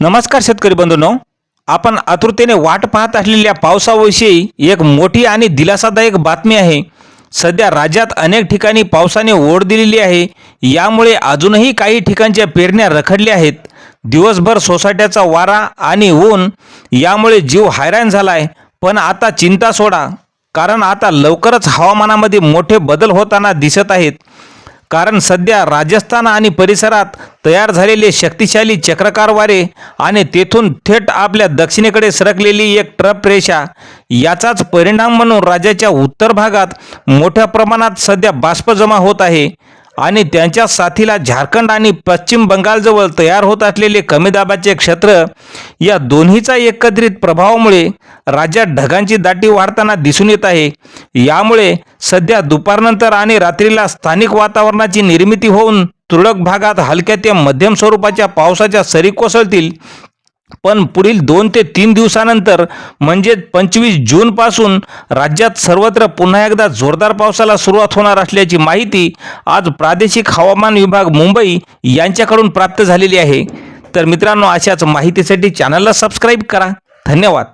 नमस्कार शेतकरी बंधूंनो. आपण आतुरतेने वाट पाहत असलेल्या पावसाविषयी एक मोठी आणि दिलासादायक बातमी आहे. सध्या राज्यात अनेक ठिकाणी पावसाने ओढ दिलेली आहे. यामुळे अजूनही काही ठिकाणच्या पेरण्या रखडल्या आहेत. दिवसभर सोसाट्याचा वारा आणि ऊन यामुळे जीव हैराण झाला आहे पण आता चिंता सोडा कारण आता लवकरच हवामानामध्ये मोठे बदल होताना दिसत आहेत. कारण सध्या राजस्थान आणि परिसरात तयार झालेले शक्तिशाली चक्रकार वारे आणि तेथून थेट आपल्या दक्षिणेकडे सरकलेली एक ट्रप रेषा याचाच परिणाम म्हणून राज्याच्या उत्तर भागात मोठ्या प्रमाणात सध्या बाष्प जमा होत आहे. आणि त्यांच्या साथीला झारखंड आणि पश्चिम बंगालजवळ तयार होत असलेले कमी दाबाचे क्षेत्र या दोन्हीचा एकत्रित प्रभावामुळे राज्यात ढगांची दाटी वाढताना दिसून येत आहे. यामुळे सध्या दुपारनंतर आणि रात्रीला स्थानिक वातावरणाची निर्मिती होऊन तुरळक भागात हलक्या ते मध्यम स्वरूपाच्या पावसाच्या सरी कोसळतील पण पुढील दोन ते तीन दिवसानंतर म्हणजे पंचवीस जूनपासून राज्यात सर्वत्र पुन्हा एकदा जोरदार पावसाला सुरुवात होणार असल्याची माहिती आज प्रादेशिक हवामान विभाग मुंबई यांच्याकडून प्राप्त झालेली आहे. तर मित्रांनो अशाच माहितीसाठी चॅनलला सबस्क्राईब करा. धन्यवाद.